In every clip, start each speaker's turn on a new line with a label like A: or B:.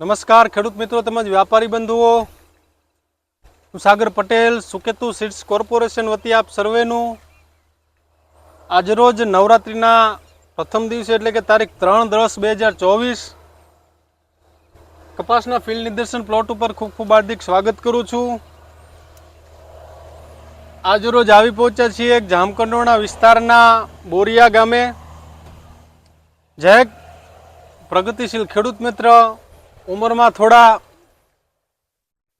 A: નમસ્કાર, ખેડૂત મિત્રો તેમજ વ્યાપારી બંધુઓ. હું સાગર પટેલ, સુકેતુ સીડ્સ કોર્પોરેશન વતી આપ સર્વેનું આજરોજ નવરાત્રિના પ્રથમ દિવસે એટલે કે તારીખ ત્રણ દસ બે હજાર ચોવીસ કપાસના ફિલ્ડ નિદર્શન પ્લોટ ઉપર ખૂબ ખૂબ હાર્દિક સ્વાગત કરું છું. આજરોજ આવી પહોંચ્યા છીએ એક જામકંડોરણા વિસ્તારના બોરિયા ગામે. જય પ્રગતિશીલ ખેડૂત મિત્ર ઉંમરમાં થોડા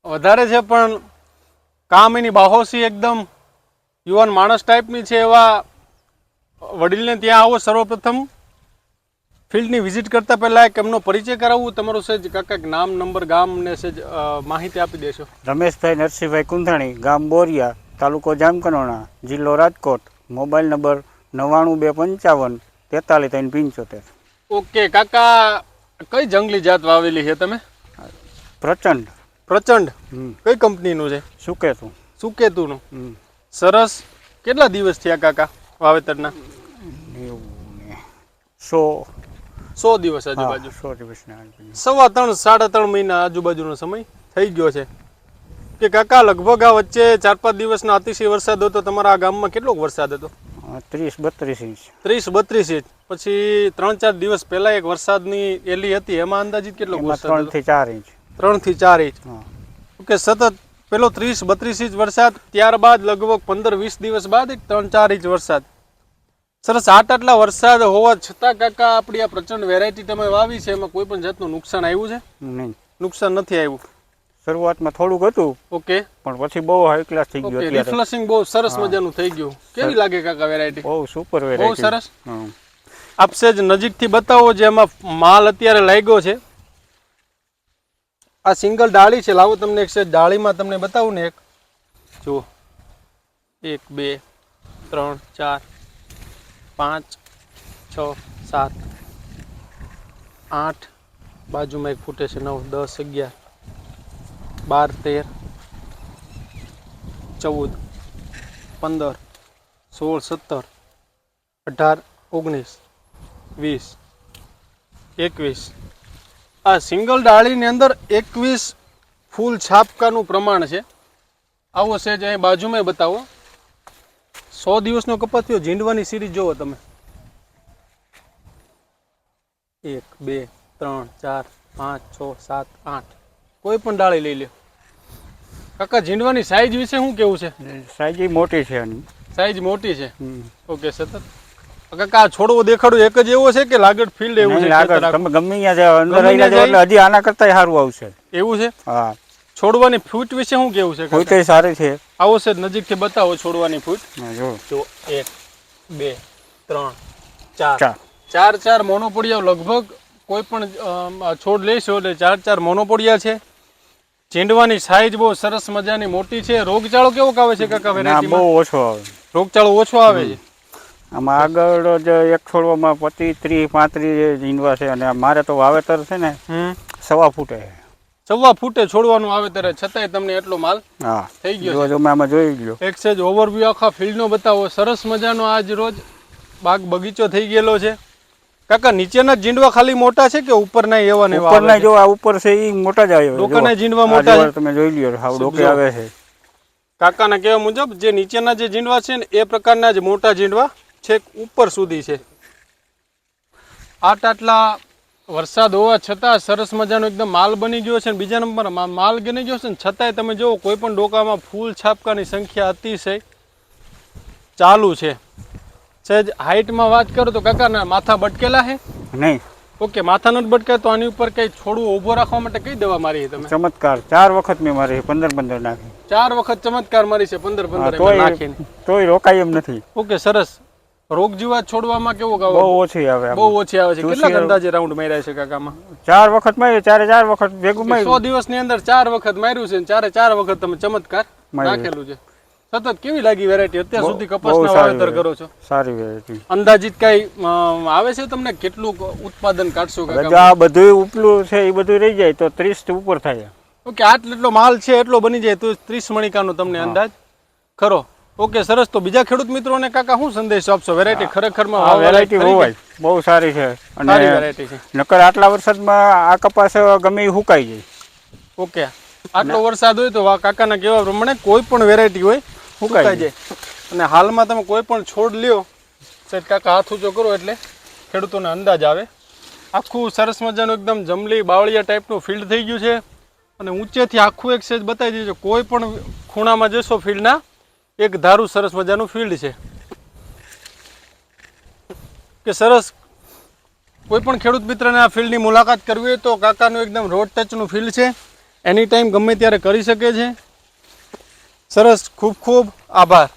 A: વધારે છે પણ કામ એની બાહોશી એકદમ. યુવાન માણસ ટાઈપની છે એવા વડીલને ત્યાં આવો સર્વપ્રથમ. ફિલ્ડની વિઝિટ કરતા પહેલાં એક એમનો પરિચય કરાવવું તમારું સહેજ કાકા નામ નંબર ગામ ને સહેજ માહિતી આપી દેશો.
B: રમેશભાઈ નરસિંહભાઈ કુંધાણી ગામ બોરિયા તાલુકો જામકનોણા જિલ્લો રાજકોટ. મોબાઈલ નંબર નવ્વાણું બે પંચાવન તેતાલીસ ત્રણ પંચોતેર.
A: ઓકે કાકા કઈ જંગલી જાત વાવેલી છે તમે?
B: પ્રચંડ.
A: પ્રચંડ? કઈ કંપનીનું છે?
B: સુકેતુ.
A: સુકેતુનું. સરસ. કેટલા દિવસ થયા કાકા વાવેતરના?
B: સો.
A: સો દિવસ આજુબાજુ.
B: સો દિવસ
A: સવા ત્રણ સાડા ત્રણ મહિના આજુબાજુનો સમય થઈ ગયો છે. કે કાકા લગભગ આ વચ્ચે ચાર પાંચ દિવસનો અતિશય વરસાદ હતો તમારા આ ગામમાં કેટલો વરસાદ હતો?
B: ત્રીસ બત્રીસ ઇંચ.
A: ત્રીસ બત્રીસ ઇંચ. પછી ત્રણ ચાર દિવસ પહેલા એક વરસાદની એલી હતી. એમાં અંદાજિત કેટલો
B: ત્રણથી ચાર ઇંચ.
A: ત્રણથી ચાર ઇંચ. ઓકે સતત પેલો ત્રીસ બત્રીસ ઇંચ વરસાદ ત્યારબાદ લગભગ પંદર વીસ દિવસ બાદ એક ત્રણ ચાર ઇંચ વરસાદ. સરસ આટ આટલા વરસાદ હોવા છતાં કાકા આપણી આ પ્રચંડ વેરાયટી તમે વાવી છે એમાં કોઈ પણ જાતનું નુકસાન આવ્યું છે?
B: નહીં.
A: નુકસાન નથી આવ્યું?
B: શરૂઆતમાં થોડુંક હતું
A: ઓકે.
B: પણ પછી બહુ હાઈ ક્લાસ થઈ ગયું અત્યારે.
A: રિફ્લશિંગ બહુ સરસ મજાનું થઈ ગયું. કેવી લાગે કાકા વેરાયટી
B: બહુ સુપર
A: બહુ સરસ?
B: હા.
A: આપશે જ નજીકથી બતાવો જે એમાં માલ અત્યારે લાગ્યો છે. આ સિંગલ ડાળી છે. લાવો તમને એક સેજ ડાળીમાં તમને બતાવું ને એક. જુઓ. એક બે ત્રણ ચાર પાંચ છ સાત આઠ. બાજુમાં એક ફૂટે છે. નવ દસ અગિયાર. બાર, તેર, ચૌદ, પંદર, સોળ, સત્તર, અઢાર, ઓગણીસ, વીસ, એકવીસ. આ સિંગલ ડાળીની અંદર એકવીસ ફૂલ છાપકાનું પ્રમાણ છે. આવો જ અહીં બાજુમાં બતાવો. સો દિવસનો કપાસ થયો. ઝીંડવાની સિરીઝ જુઓ તમે. એક, બે, ત્રણ, ચાર, પાંચ, છ, સાત, આઠ. કોઈ પણ ડાળી લઈ લ્યો. કાકા ઝીંડવાની સાઈઝ વિશે શું કેવું છે?
B: સાઈઝ મોટી છે આની
A: સાઈઝ મોટી છે. ઓકે સતત. કાકા આ છોડવો દેખાડો એક જ એવો છે કે લાગડ ફિલ્ડ એવું છે?
B: આગળ તમે ગમે ત્યાં અંદર આવી
A: ત્યાં
B: એટલે હજી આના કરતા સારું આવશે.
A: એવું છે?
B: હા.
A: છોડવાની ફૂટ વિશે શું કેવું છે?
B: ફૂટે સારી છે.
A: આવો છે નજીકથી બતાવો છોડવાની ફૂટ
B: જો.
A: એક બે ત્રણ ચાર.
B: ચાર.
A: ચાર ચાર મોનોપોડિયા લગભગ કોઈ પણ છોડ લેશો એટલે ચાર ચાર મોનોપોડિયા છે. ચીંડવાની સાઈઝ બહુ સરસ મજાની મોટી છે. રોગચાળો કેવો આવે છે કાકા વેરાયટી
B: બહુ ઓછો આવે.
A: રોગચાળો ઓછો આવે છે?
B: આમાં આગળ જ એક છોડવામાં પચીસ ત્રીસ પાંત્રીસ ઝીંડવા છે અને મારે તો વાવેતર છે ને સવા ફૂટે.
A: સવા ફૂટે છોડવાનું વાવેતર છતાંય તમને એટલો માલ
B: હા.
A: થઈ ગયો
B: જો જો મેં આમાં જોઈ ગયો.
A: એક છે જ ઓવરવ્યૂ આખા ફિલ્ડનો બતાવો. સરસ મજાનો આજ રોજ બાગ બગીચો થઈ ગયેલો છે. કાકા નીચેના જીંડવા ખાલી મોટા છે કે ઉપરના એવા ને એવા
B: ઉપર
A: આવે
B: જો આ ઉપર છે એ મોટા જ આવ્યો
A: ડોકાના જીંડવા મોટા છે?
B: તમે જોઈ લ્યો હાવ ડોકે આવે છે.
A: કાકાના કહેવા મુજબ જે નીચેના જે જીંડવા છે ને એ પ્રકારના જ મોટા જીંડવા છેક ઉપર સુધી છે. આટલા વરસાદ હોવા છતાં સરસ મજાનો એકદમ માલ બની ગયો છે બીજા નંબર માલ બની ગયો છે ને છતાંય તમે જુઓ કોઈ પણ ડોકામાં ફૂલ છાપકાની સંખ્યા અતિશય ચાલુ છે. સહેજ હાઈટમાં વાત કરો તો કાકાના માથા બટકેલા છે
B: નહીં.
A: ઓકે માથા નથી બટકે તો આની ઉપર કઈ છોડવું ઊભો રાખવા માટે કઈ દવા મારી તમે?
B: ચમત્કાર. ચાર વખત મેં મારી પંદર પંદર નાખી.
A: ચાર વખત ચમત્કાર મારી છે પંદર પંદર નાખીને.
B: તોય રોકાય એમ નથી.
A: ઓકે સરસ. રોગ જીવાત છોડવામાં કેવું
B: બહુ ઓછી આવે
A: બહુ ઓછી આવે છે. કેટલા અંદાજે રાઉન્ડ માર્યા છે કાકામાં?
B: ચાર વખત માર્યું ચારે ચાર વખત ભેગું
A: સો
B: માર્યું.
A: દિવસની અંદર ચાર વખત માર્યું છે ચારે ચાર વખત તમે ચમત્કાર. નાખેલું છે. સતત કેવી લાગી વેરાયટી અત્યાર સુધી કપાસના વાવેતર કરો છો.
B: સારી વેરાયટી
A: અંદાજિત કઈ આવે છે તમને? કેટલું ઉત્પાદન કાઢશો
B: આ બધું ઉપલું છે એ બધું રહી જાય તો ત્રીસથી ઉપર થાય.
A: ઓકે આટલો માલ છે એટલો બની જાય તો ત્રીસ મણિકાનો તમને અંદાજ? ખરો. ઓકે સરસ. તો બીજા ખેડૂત મિત્રોને કાકા શું સંદેશ આપશો? વેરાયટી ખરેખરમાં
B: આ વેરાયટી હોવાય. બહુ સારી છે. અને
A: વેરાયટી છે.
B: નકર આટલા વરસાદમાં આ કપાસ ગમે એ સુકાઈ જાય.
A: ઓકે. આટલો વરસાદ હોય તો કાકાના કહેવા પ્રમાણે કોઈ પણ વેરાયટી હોય સુકાઈ જાય. અને હાલમાં તમે કોઈ પણ છોડ લ્યો સાહેબ કાકા હાથ ઊંચો કરો એટલે ખેડૂતોને અંદાજ આવે. આખું સરસ મજાનું એકદમ જમલી બાવળિયા ટાઈપનું ફિલ્ડ થઈ ગયું છે. અને ઊંચેથી આખું એક સેજ બતાવી દીધું છે. કોઈ પણ ખૂણામાં જશો ફિલ્ડના એક ધારું સરસ મજાનું ફિલ્ડ છે. કે સરસ કોઈ પણ ખેડૂત મિત્રને આ ફિલ્ડની મુલાકાત કરવી હોય તો કાકાનું એકદમ રોડ ટચનું ફિલ્ડ છે. એની ટાઈમ ગમે ત્યારે કરી શકે છે. સરસ ખૂબ ખૂબ આભાર